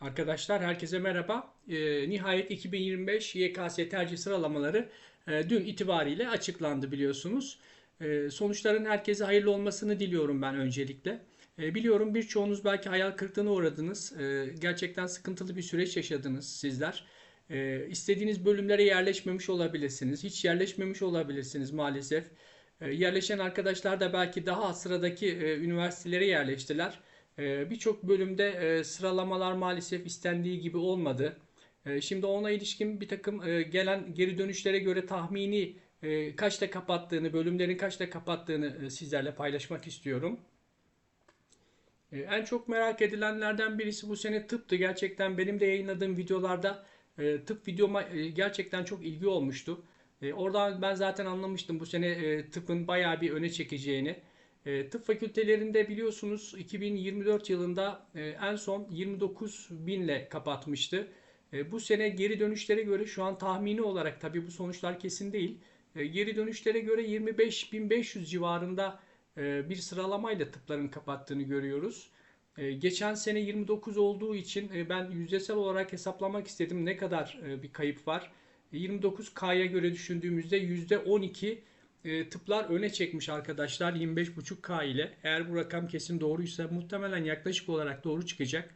Arkadaşlar herkese merhaba. Ee, nihayet 2025 YKS tercih sıralamaları e, dün itibariyle açıklandı biliyorsunuz. E, sonuçların herkese hayırlı olmasını diliyorum ben öncelikle. E, biliyorum birçoğunuz belki hayal kırıklığına uğradınız. E, gerçekten sıkıntılı bir süreç yaşadınız sizler. E, istediğiniz bölümlere yerleşmemiş olabilirsiniz. Hiç yerleşmemiş olabilirsiniz maalesef. E, yerleşen arkadaşlar da belki daha sıradaki e, üniversitelere yerleştiler. Ee, Birçok bölümde e, sıralamalar maalesef istendiği gibi olmadı. E, Şimdi ona ilişkin bir takım e, gelen geri dönüşlere göre tahmini e, kaçta kapattığını, bölümlerin kaçta kapattığını sizlerle paylaşmak istiyorum. E, En çok merak edilenlerden birisi bu sene tıptı. Gerçekten benim de yayınladığım videolarda tıp videoma gerçekten çok ilgi olmuştu. Oradan ben zaten anlamıştım bu sene tıpın bayağı bir öne çekeceğini. E, tıp fakültelerinde biliyorsunuz 2024 yılında e, en son 29 binle kapatmıştı. E, bu sene geri dönüşlere göre şu an tahmini olarak tabii bu sonuçlar kesin değil. E, geri dönüşlere göre 25.500 civarında e, bir sıralamayla tıpların kapattığını görüyoruz. E, geçen sene 29 olduğu için e, ben yüzdesel olarak hesaplamak istedim ne kadar e, bir kayıp var. E, 29K'ya göre düşündüğümüzde %12 e, tıplar öne çekmiş arkadaşlar 25.5K ile. Eğer bu rakam kesin doğruysa muhtemelen yaklaşık olarak doğru çıkacak.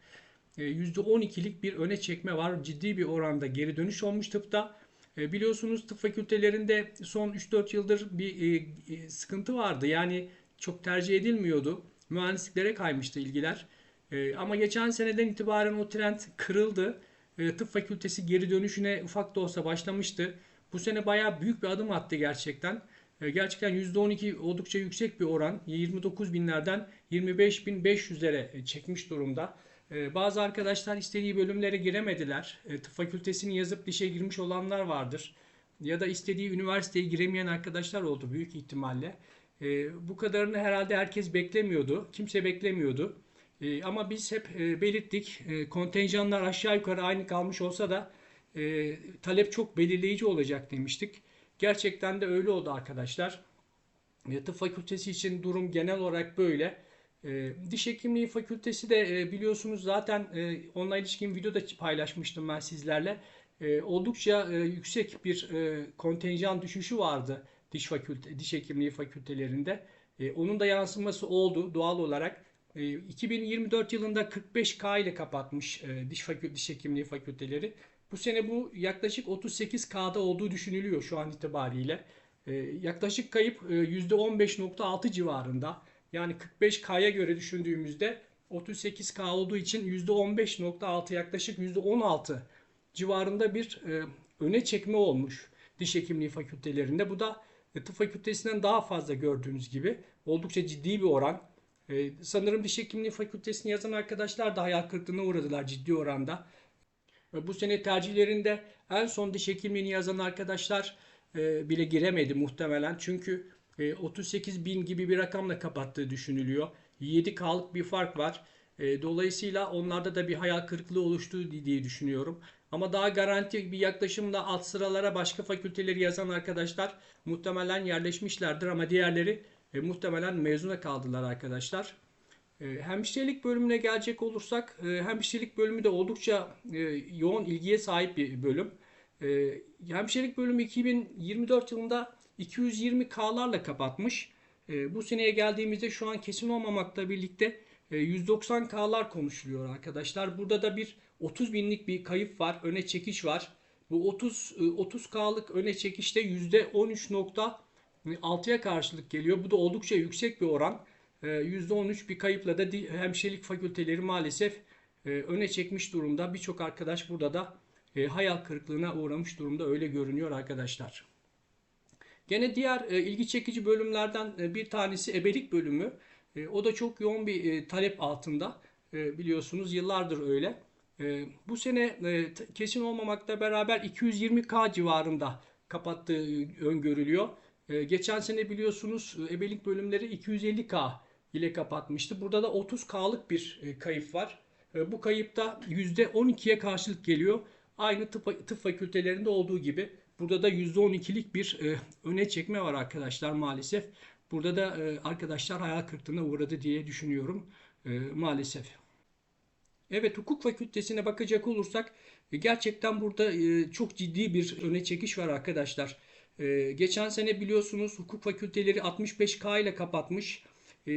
E, %12'lik bir öne çekme var. Ciddi bir oranda geri dönüş olmuş tıpta. E, biliyorsunuz tıp fakültelerinde son 3-4 yıldır bir e, e, sıkıntı vardı. Yani çok tercih edilmiyordu. Mühendisliklere kaymıştı ilgiler. E, ama geçen seneden itibaren o trend kırıldı. E, tıp fakültesi geri dönüşüne ufak da olsa başlamıştı. Bu sene bayağı büyük bir adım attı gerçekten. E, Gerçekten %12 oldukça yüksek bir oran. 29 binlerden 25.500'lere çekmiş durumda. E, Bazı arkadaşlar istediği bölümlere giremediler. E, Tıp fakültesini yazıp dişe girmiş olanlar vardır. Ya da istediği üniversiteye giremeyen arkadaşlar oldu büyük ihtimalle. E, Bu kadarını herhalde herkes beklemiyordu. Kimse beklemiyordu. E, Ama biz hep e, belirttik. E, Kontenjanlar aşağı yukarı aynı kalmış olsa da e, talep çok belirleyici olacak demiştik. Gerçekten de öyle oldu arkadaşlar. E, Tıp fakültesi için durum genel olarak böyle. E, Diş hekimliği fakültesi de e, biliyorsunuz zaten e, onunla ilişkin video da paylaşmıştım ben sizlerle. E, Oldukça e, yüksek bir kontenjan düşüşü vardı diş fakülte, diş hekimliği fakültelerinde. Onun da yansıması oldu doğal olarak. E, 2024 yılında 45K ile kapatmış diş fakü diş hekimliği fakülteleri. Bu sene bu yaklaşık 38K'da olduğu düşünülüyor şu an itibariyle. Ee, yaklaşık kayıp e, %15.6 civarında. Yani 45K'ya göre düşündüğümüzde 38K olduğu için %15.6 yaklaşık %16 civarında bir e, öne çekme olmuş diş hekimliği fakültelerinde. Bu da e, tıp fakültesinden daha fazla gördüğünüz gibi oldukça ciddi bir oran. E, sanırım diş hekimliği fakültesini yazan arkadaşlar da hayal kırıklığına uğradılar ciddi oranda. Bu sene tercihlerinde en son diş hekimliğini yazan arkadaşlar e, bile giremedi muhtemelen. Çünkü e, 38 bin gibi bir rakamla kapattığı düşünülüyor. 7K'lık bir fark var. E, dolayısıyla onlarda da bir hayal kırıklığı oluştu diye düşünüyorum. Ama daha garanti bir yaklaşımla alt sıralara başka fakülteleri yazan arkadaşlar muhtemelen yerleşmişlerdir ama diğerleri e, muhtemelen mezuna kaldılar arkadaşlar. E, Hemşirelik bölümüne gelecek olursak, e, hemşirelik bölümü de oldukça e, yoğun ilgiye sahip bir bölüm. E, Hemşirelik bölümü 2024 yılında 220K'larla kapatmış. E, Bu seneye geldiğimizde şu an kesin olmamakla birlikte e, 190K'lar konuşuluyor arkadaşlar. Burada da bir 30 binlik bir kayıp var, öne çekiş var. Bu 30 e, 30K'lık öne çekişte %13.6'ya karşılık geliyor. Bu da oldukça yüksek bir oran. E, %13 bir kayıpla da hemşirelik fakülteleri maalesef e, öne çekmiş durumda. Birçok arkadaş burada da e, hayal kırıklığına uğramış durumda öyle görünüyor arkadaşlar. Gene diğer e, ilgi çekici bölümlerden bir tanesi ebelik bölümü. O da çok yoğun bir talep altında. Biliyorsunuz yıllardır öyle. Bu sene kesin olmamakla beraber 220K civarında kapattığı öngörülüyor. Geçen sene biliyorsunuz ebelik bölümleri 250K ile kapatmıştı. Burada da 30K'lık bir e, kayıp var. E, bu kayıp da %12'ye karşılık geliyor. Aynı tıp, tıp fakültelerinde olduğu gibi burada da %12'lik bir e, öne çekme var arkadaşlar maalesef. Burada da arkadaşlar hayal kırıklığına uğradı diye düşünüyorum maalesef. Evet, hukuk fakültesine bakacak olursak gerçekten burada çok ciddi bir öne çekiş var arkadaşlar. Geçen sene biliyorsunuz hukuk fakülteleri 65K ile kapatmış. E,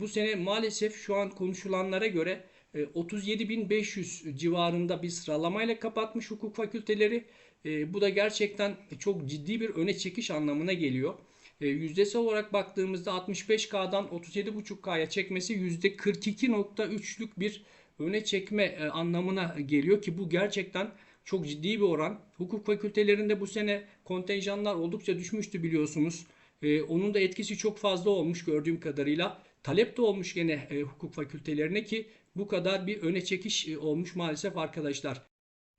Bu sene maalesef şu an konuşulanlara göre e, 37.500 civarında bir sıralamayla kapatmış hukuk fakülteleri. E, Bu da gerçekten çok ciddi bir öne çekiş anlamına geliyor. E, Yüzdesi olarak baktığımızda 65K'dan 37.5K'ya çekmesi %42.3'lük bir öne çekme e, anlamına geliyor ki bu gerçekten çok ciddi bir oran. Hukuk fakültelerinde bu sene kontenjanlar oldukça düşmüştü biliyorsunuz. E, onun da etkisi çok fazla olmuş gördüğüm kadarıyla. Talep de olmuş gene e, hukuk fakültelerine ki bu kadar bir öne çekiş e, olmuş maalesef arkadaşlar.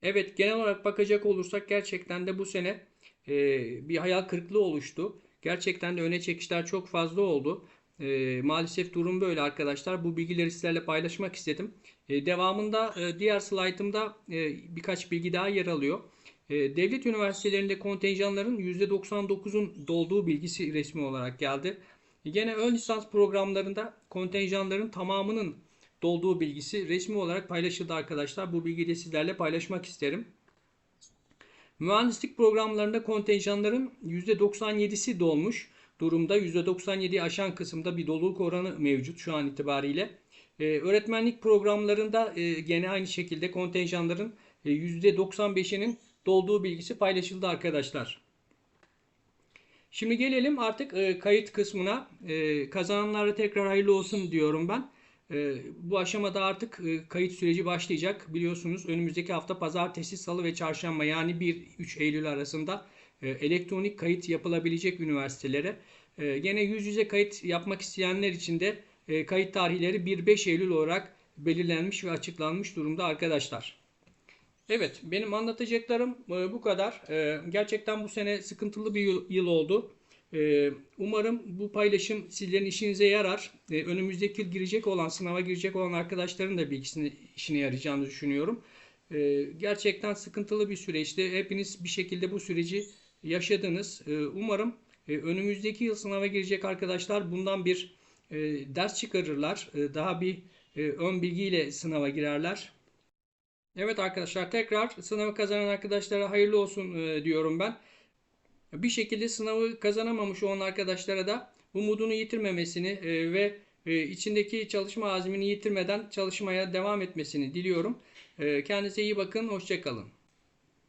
Evet genel olarak bakacak olursak gerçekten de bu sene e, bir hayal kırıklığı oluştu. Gerçekten de öne çekişler çok fazla oldu. E, maalesef durum böyle arkadaşlar. Bu bilgileri sizlerle paylaşmak istedim. E, devamında e, diğer slaytımda e, birkaç bilgi daha yer alıyor. E, devlet üniversitelerinde kontenjanların %99'un dolduğu bilgisi resmi olarak geldi. E, Gene ön lisans programlarında kontenjanların tamamının dolduğu bilgisi resmi olarak paylaşıldı arkadaşlar. Bu bilgiyi de sizlerle paylaşmak isterim. Mühendislik programlarında kontenjanların %97'si dolmuş durumda. %97'yi aşan kısımda bir doluluk oranı mevcut şu an itibariyle. Ee, öğretmenlik programlarında e, gene aynı şekilde kontenjanların e, %95'inin dolduğu bilgisi paylaşıldı arkadaşlar. Şimdi gelelim artık e, kayıt kısmına. E, kazananlara tekrar hayırlı olsun diyorum ben. E, bu aşamada artık e, kayıt süreci başlayacak. Biliyorsunuz önümüzdeki hafta pazartesi, salı ve çarşamba yani 1-3 Eylül arasında e, elektronik kayıt yapılabilecek üniversitelere. E, gene yüz yüze kayıt yapmak isteyenler için de e, kayıt tarihleri 1-5 Eylül olarak belirlenmiş ve açıklanmış durumda arkadaşlar. Evet, benim anlatacaklarım e, bu kadar. E, Gerçekten bu sene sıkıntılı bir yıl, oldu. E, Umarım bu paylaşım sizlerin işinize yarar. Önümüzdeki yıl girecek olan, sınava girecek olan arkadaşların da bilgisini işine yarayacağını düşünüyorum. Gerçekten sıkıntılı bir süreçti. Hepiniz bir şekilde bu süreci yaşadınız. Umarım önümüzdeki yıl sınava girecek arkadaşlar bundan bir ders çıkarırlar. Daha bir ön bilgiyle sınava girerler. Evet arkadaşlar tekrar sınavı kazanan arkadaşlara hayırlı olsun e, diyorum ben. Bir şekilde sınavı kazanamamış olan arkadaşlara da umudunu yitirmemesini e, ve e, içindeki çalışma azmini yitirmeden çalışmaya devam etmesini diliyorum. Kendinize iyi bakın, hoşça kalın.